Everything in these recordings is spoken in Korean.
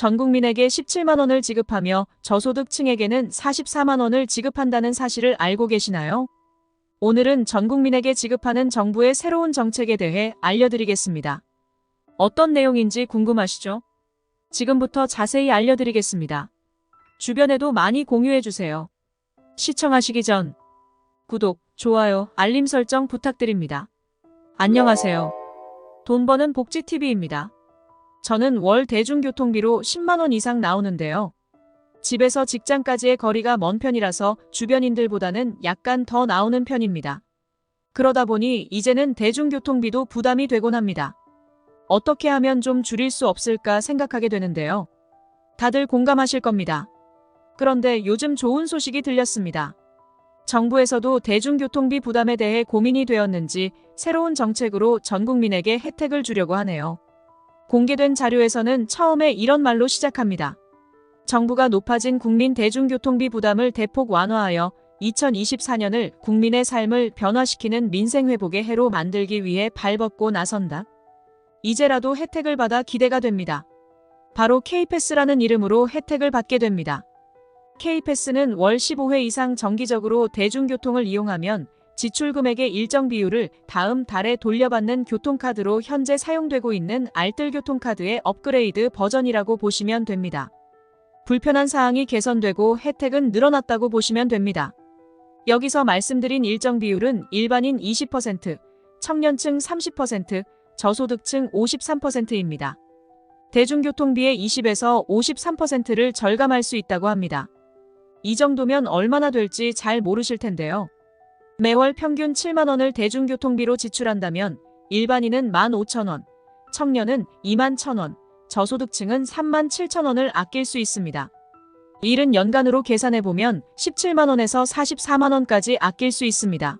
전 국민에게 17만 원을 지급하며 저소득층에게는 44만 원을 지급한다는 사실을 알고 계시나요? 오늘은 전 국민에게 지급하는 정부의 새로운 정책에 대해 알려드리겠습니다. 어떤 내용인지 궁금하시죠? 지금부터 자세히 알려드리겠습니다. 주변에도 많이 공유해주세요. 시청하시기 전 구독, 좋아요, 알림 설정 부탁드립니다. 안녕하세요. 돈 버는 복지TV입니다. 저는 월 대중교통비로 10만원 이상 나오는데요. 집에서 직장까지의 거리가 먼 편이라서 주변인들보다는 약간 더 나오는 편입니다. 그러다 보니 이제는 대중교통비도 부담이 되곤 합니다. 어떻게 하면 좀 줄일 수 없을까 생각하게 되는데요. 다들 공감하실 겁니다. 그런데 요즘 좋은 소식이 들렸습니다. 정부에서도 대중교통비 부담에 대해 고민이 되었는지 새로운 정책으로 전 국민에게 혜택을 주려고 하네요. 공개된 자료에서는 처음에 이런 말로 시작합니다. 정부가 높아진 국민 대중교통비 부담을 대폭 완화하여 2024년을 국민의 삶을 변화시키는 민생 회복의 해로 만들기 위해 발벗고 나선다. 이제라도 혜택을 받아 기대가 됩니다. 바로 K패스라는 이름으로 혜택을 받게 됩니다. K패스는 월 15회 이상 정기적으로 대중교통을 이용하면 지출 금액의 일정 비율을 다음 달에 돌려받는 교통카드로 현재 사용되고 있는 알뜰교통카드의 업그레이드 버전이라고 보시면 됩니다. 불편한 사항이 개선되고 혜택은 늘어났다고 보시면 됩니다. 여기서 말씀드린 일정 비율은 일반인 20%, 청년층 30%, 저소득층 53%입니다. 대중교통비의 20에서 53%를 절감할 수 있다고 합니다. 이 정도면 얼마나 될지 잘 모르실 텐데요. 매월 평균 7만원을 대중교통비로 지출한다면 일반인은 15,000원, 청년은 2만 1,000원, 저소득층은 3만 7천원을 아낄 수 있습니다. 일은 연간으로 계산해보면 17만원에서 44만원까지 아낄 수 있습니다.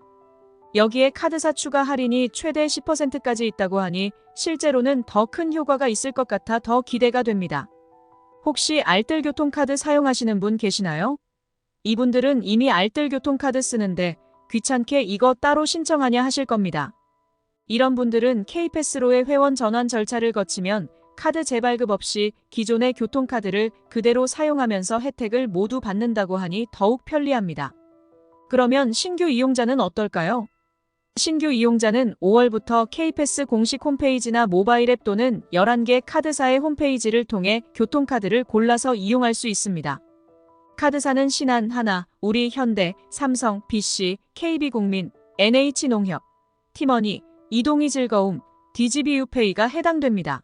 여기에 카드사 추가 할인이 최대 10%까지 있다고 하니 실제로는 더 큰 효과가 있을 것 같아 더 기대가 됩니다. 혹시 알뜰교통카드 사용하시는 분 계시나요? 이분들은 이미 알뜰교통카드 쓰는데 귀찮게 이거 따로 신청하냐 하실 겁니다. 이런 분들은 K패스로의 회원 전환 절차를 거치면 카드 재발급 없이 기존의 교통카드를 그대로 사용하면서 혜택을 모두 받는다고 하니 더욱 편리합니다. 그러면 신규 이용자는 어떨까요? 신규 이용자는 5월부터 K패스 공식 홈페이지나 모바일 앱 또는 11개 카드사의 홈페이지를 통해 교통카드를 골라서 이용할 수 있습니다. 카드사는 신한, 하나, 우리 현대, 삼성, BC, KB국민, NH농협, 티머니, 이동이 즐거움, DGBU페이가 해당됩니다.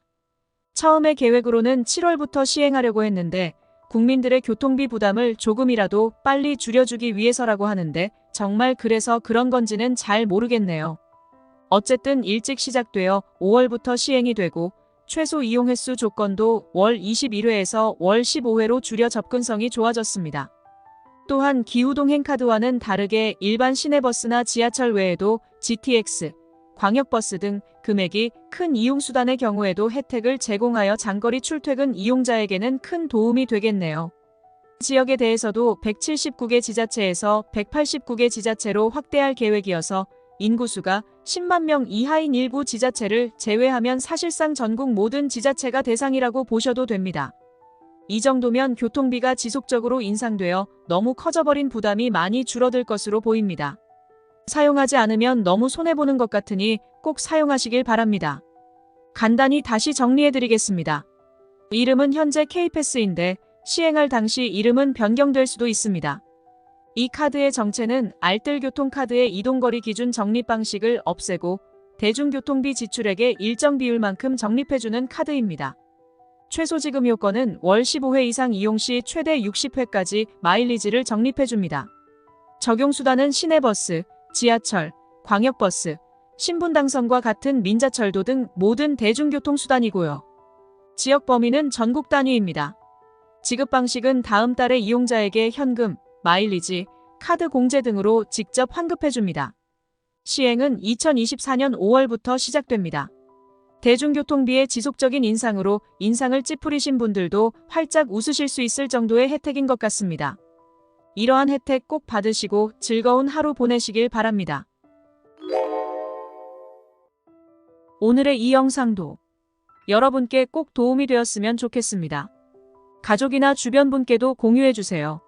처음에 계획으로는 7월부터 시행하려고 했는데 국민들의 교통비 부담을 조금이라도 빨리 줄여주기 위해서라고 하는데 정말 그래서 그런 건지는 잘 모르겠네요. 어쨌든 일찍 시작되어 5월부터 시행이 되고 최소 이용 횟수 조건도 월 21회에서 월 15회로 줄여 접근성이 좋아졌습니다. 또한 기후동행 카드와는 다르게 일반 시내버스나 지하철 외에도 GTX, 광역버스 등 금액이 큰 이용수단의 경우에도 혜택을 제공하여 장거리 출퇴근 이용자에게는 큰 도움이 되겠네요. 지역에 대해서도 179개 지자체에서 189개 지자체로 확대할 계획이어서 인구수가 10만 명 이하인 일부 지자체를 제외하면 사실상 전국 모든 지자체가 대상이라고 보셔도 됩니다. 이 정도면 교통비가 지속적으로 인상되어 너무 커져버린 부담이 많이 줄어들 것으로 보입니다. 사용하지 않으면 너무 손해보는 것 같으니 꼭 사용하시길 바랍니다. 간단히 다시 정리해드리겠습니다. 이름은 현재 K패스인데 시행할 당시 이름은 변경될 수도 있습니다. 이 카드의 정체는 알뜰교통카드의 이동거리 기준 적립 방식을 없애고 대중교통비 지출액의 일정 비율만큼 적립해주는 카드입니다. 최소 지급 요건은 월 15회 이상 이용 시 최대 60회까지 마일리지를 적립해줍니다. 적용수단은 시내버스, 지하철, 광역버스, 신분당선과 같은 민자철도 등 모든 대중교통수단이고요. 지역 범위는 전국 단위입니다. 지급 방식은 다음 달에 이용자에게 현금, 마일리지, 카드 공제 등으로 직접 환급해줍니다. 시행은 2024년 5월부터 시작됩니다. 대중교통비의 지속적인 인상으로 인상을 찌푸리신 분들도 활짝 웃으실 수 있을 정도의 혜택인 것 같습니다. 이러한 혜택 꼭 받으시고 즐거운 하루 보내시길 바랍니다. 오늘의 이 영상도 여러분께 꼭 도움이 되었으면 좋겠습니다. 가족이나 주변 분께도 공유해주세요.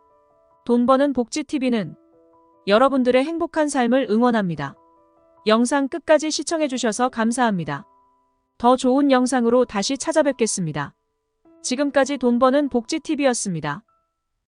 돈 버는 복지TV는 여러분들의 행복한 삶을 응원합니다. 영상 끝까지 시청해주셔서 감사합니다. 더 좋은 영상으로 다시 찾아뵙겠습니다. 지금까지 돈 버는 복지TV였습니다.